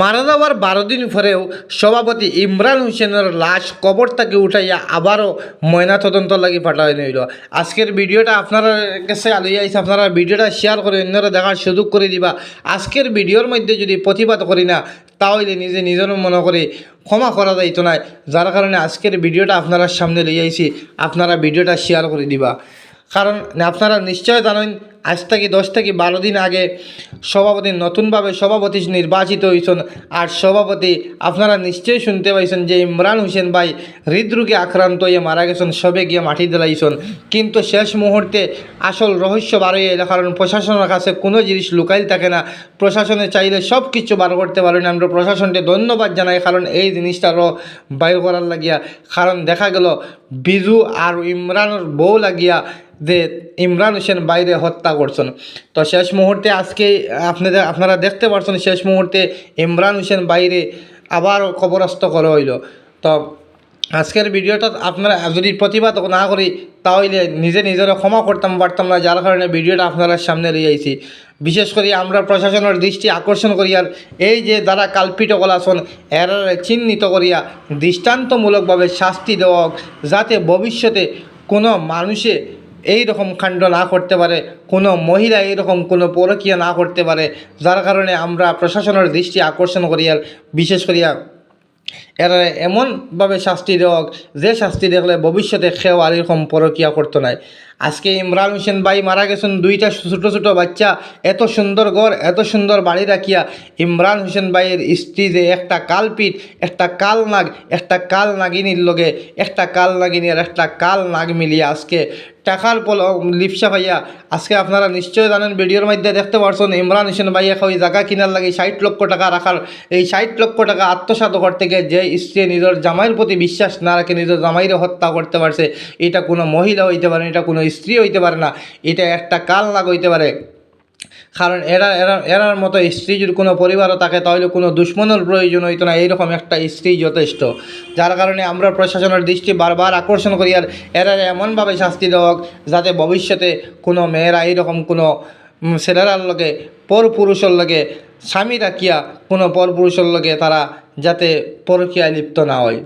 মারা যাওয়ার বারো দিন পরেও সভাপতি ইমরান হোসেনের লাশ কবর থেকে উঠাইয়া আবারও ময়না তদন্ত লাগি পাঠাই নিল। আজকের ভিডিওটা আপনারা কাছে আলোই আইসে আপনারা ভিডিওটা শেয়ার করে অন্যরা দেখার সুযোগ করে দিবা। আজকের ভিডিওর মধ্যে যদি প্রতিবাদ করি না, তাহলে নিজে নিজের মনে করে ক্ষমা করা যাইতো না যার কারণে আজকের ভিডিওটা আপনারা সামনে লই আইছি, আপনারা ভিডিওটা শেয়ার করে দিবা। কারণ আপনারা নিশ্চয় জানেন আজ থেকে দশ থেকে বারো দিন আগে সভাপতি, নতুনভাবে সভাপতি নির্বাচিত হয়েছেন। আর সভাপতি আপনারা নিশ্চয়ই শুনতে পাইছেন যে ইমরান হোসেন ভাই হৃদরোগে আক্রান্ত হয়ে মারা গেছেন, সবে গিয়ে মাটি দিলাইছেন কিন্তু শেষ মুহূর্তে আসল রহস্য বার হয়ে এলো কারণ প্রশাসনের কাছে কোনো জিনিস লুকাইল থাকে না। প্রশাসনে চাইলে সব কিছু বার করতে পারেন। আমরা প্রশাসনকে ধন্যবাদ জানাই, কারণ এই জিনিসটারও বাইর করার লাগিয়া। কারণ দেখা গেল, বিজু আর ইমরানের বউ লাগিয়া যে ইমরান হোসেন বাইরে হত্যা করছেন। তো শেষ মুহূর্তে আজকে আপনাদের, আপনারা দেখতে পারছেন শেষ মুহূর্তে ইমরান হোসেন বাইরে আবার কবরস্থ করা হইল। তো আজকের ভিডিওটা আপনারা যদি প্রতিবাদ না করি, তাহলে নিজে নিজের ক্ষমা করতাম, পারতাম না, যার কারণে ভিডিওটা আপনারা সামনে লিয়ে আইছি। বিশেষ করে আমরা প্রশাসনের দৃষ্টি আকর্ষণ করি আর এই যে যারা কাল্পিত কলাসন এরা চিহ্নিত করিয়া দৃষ্টান্তমূলকভাবে শাস্তি দেওয়া যাতে ভবিষ্যতে কোনো মানুষে এই রকম কাণ্ড না করতে পারে, কোনো মহিলা এইরকম কোনো পরকীয়া না করতে পারে, যার কারণে আমরা প্রশাসনের দৃষ্টি আকর্ষণ করি আর বিশেষ করিয়া এরা এমনভাবে শাস্তি দেওয়া যে শাস্তি দেখলে ভবিষ্যতে খেয়েও আর এরকম পরকীয়া করতো নাই। আজকে ইমরান হোসেন ভাই মারা গেছেন দুইটা ছোটো ছোটো বাচ্চা। এত সুন্দর ঘর, এত সুন্দর বাড়ি রাখিয়া ইমরান হোসেন ভাইয়ের স্ত্রী যে একটা কালপিট, একটা কাল নাগ একটা কাল নাগিনীর লগে, একটা কাল নাগিনী আর একটা কাল নাগ মিলিয়ে আজকে টাকার পল লিপসা ভাইয়া আজকে আপনারা নিশ্চয় জানেন, ভিডিওর মধ্যে দেখতে পারছেন ইমরান হোসেন ভাইয়া ওই জায়গা কিনার লাগে ষাট লক্ষ টাকা রাখার। এই ষাট লক্ষ টাকা আত্মসাত করতে গিয়ে যে স্ত্রী নিজের জামাইয়ের প্রতি বিশ্বাস না রাখে নিজের জামাইরে হত্যা করতে পারছে, এটা কোনো মহিলা হইতে পারে এটা কোনো স্ত্রী হইতে পারে না, এটা একটা কাল নাগ হইতে পারে। কারণ এরা এরা, এরার মতো স্ত্রী যদি কোনো পরিবারও থাকে, তাহলে কোনো দুশ্মনের প্রয়োজন হইতো না, এইরকম একটা স্ত্রী যথেষ্ট। যার কারণে আমরা প্রশাসনের দৃষ্টি বারবার আকর্ষণ করি, আর এরা এমনভাবে শাস্তি দেওয়া যাতে ভবিষ্যতে কোনো মেয়েরা এইরকম কোনো ছেলেরার লগে পর পুরুষের লগে স্বামী রাখিয়া কোনো পর পুরুষের লগে তারা যাতে পরকীয়ায় লিপ্ত না হয়।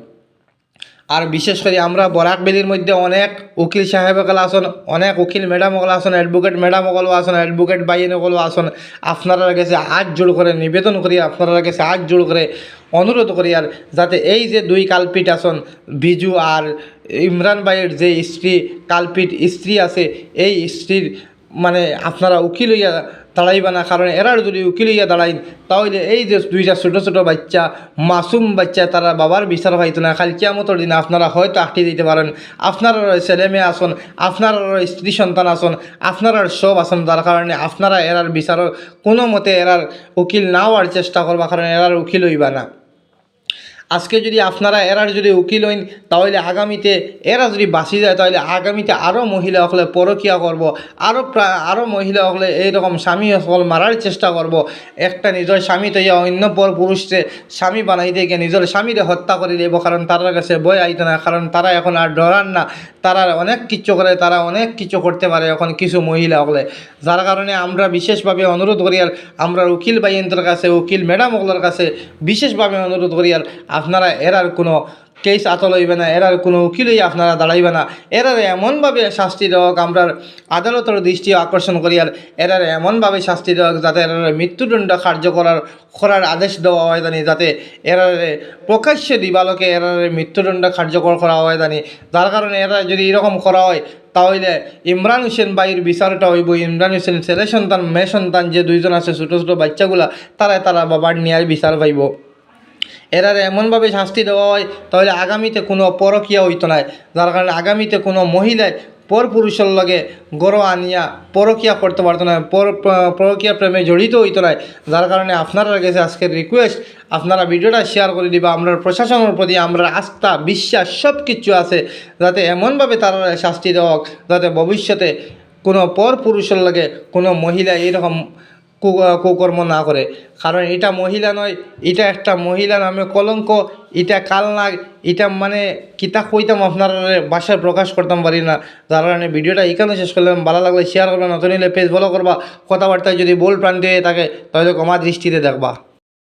আর বিশেষ করে আমরা বরাক বেলির মধ্যে অনেক উকিল সাহেবকল আসন, অনেক উকিল ম্যাডাম সকল আসন অ্যাডভোকেট ম্যাডাম সকলও আসন অ্যাডভোকেট বাইন সকলও আসন আপনারা কাছে হাত জোড় করে, নিবেদন করি আপনারা কাছে হাত জোড় করে, অনুরোধ করি আর যাতে এই যে দুই কালপিট আসন, বিজু আর ইমরান ভাইয়ের যে স্ত্রী, কালপিট স্ত্রী আছে, এই স্ত্রীর মানে আপনারা উকিল হইয়া দাঁড়াইবা না, কারণ এরার যদি উকিল হইয়া দাঁড়াইন, তাহলে এই যে দুইটা ছোটো ছোটো বাচ্চা, মাসুম বাচ্চা, তারা বাবার বিচার পাইতো না। খালি কিয়ামতর দিন আপনারা হয়তো আটকে দিতে পারেন। আপনার ছেলে মেয়ে আসন, আপনার স্ত্রী সন্তান আসন, আপনার সব আসন। তার কারণে আপনারা এরার বিচার কোনো মতে এরার উকিল না হওয়ার চেষ্টা করবা, কারণ এরার উকিল হইবা না। আজকে যদি আপনারা এরার যদি উকিল হইন, তাহলে আগামীতে এরা যদি বাঁচি যায়, তাহলে আগামীতে আরও মহিলা হলে পরকিয়া করব আরও আরও মহিলা হলে এইরকম স্বামী সকল মারার চেষ্টা করব। একটা নিজের স্বামী তৈয়া অন্য পর পুরুষে স্বামী বানাইতে গিয়ে নিজের স্বামীরে হত্যা করে দেব, কারণ তার কাছে বই আইত না, কারণ তারা এখন আর ডরান না। তারা অনেক কিছু করে, তারা অনেক কিছু করতে পারে এখন কিছু মহিলা হলে। যার কারণে আমরা বিশেষভাবে অনুরোধ করি আর আমরা উকিল বাইনদের কাছে, উকিল ম্যাডাম কাছে বিশেষভাবে অনুরোধ করি আর আপনারা এরার কোনো কেস আতল হইবে না, এরার কোনো উকিলই আপনারা দাঁড়াইবে না। এরার এমনভাবে শাস্তি দেওয়া আমরা আদালতের দৃষ্টি আকর্ষণ করি, আর এরার এমনভাবে শাস্তি দেওয়া যাতে এরার মৃত্যুদণ্ড কার্য করার আদেশ দেওয়া হয় জানি, যাতে এরার প্রকাশ্যে দিবালোকে এরার মৃত্যুদণ্ড কার্যকর করা হয় জানি। যার কারণে এরা যদি এরকম করা হয়, তাহলে ইমরান হোসেন ভাইয়ের বিচারটা হইব। ইমরান হোসেন ছেলে সন্তান, মেয়ে সন্তান, যে দুইজন আছে, ছোটো ছোটো বাচ্চাগুলা তারা তারা বাবার নিয়ে বিচার পাইব। এরার এমনভাবে শাস্তি দেওয়া হয়, তাহলে আগামীতে কোনো পরকীয়া হইতো না যার কারণে আগামীতে কোনো মহিলায় পর পুরুষের লগে গড় আনিয়া পরকীয়া করতে পারতো না পরকীয়া প্রেমে জড়িত হইতো না যার কারণে আপনারা কাছে আজকের রিকোয়েস্ট আপনারা ভিডিওটা শেয়ার করে দিবা, আমরা প্রশাসনের প্রতি আমরা আস্থা, বিশ্বাস সব কিছু আছে, যাতে এমনভাবে তারা শাস্তি দেওয়া যাতে ভবিষ্যতে কোনো পর পুরুষের লগে কোনো মহিলা এইরকম কু- কুকর্ম না করে। কারণ এটা মহিলা নয়, এটা একটা মহিলা নামে কলঙ্ক, এটা কালনাগ এটা মানে কিতা কইতাম আপনার বাসায় প্রকাশ করতাম পারি না। যার কারণে ভিডিওটা এখানে শেষ করলাম। ভালো লাগলে শেয়ার করবা, নতুন হলে পেজ ফলো করবা। কথাবার্তায় যদি বল প্রান্তে থাকে, তাহলে কমা দৃষ্টিতে দেখবা।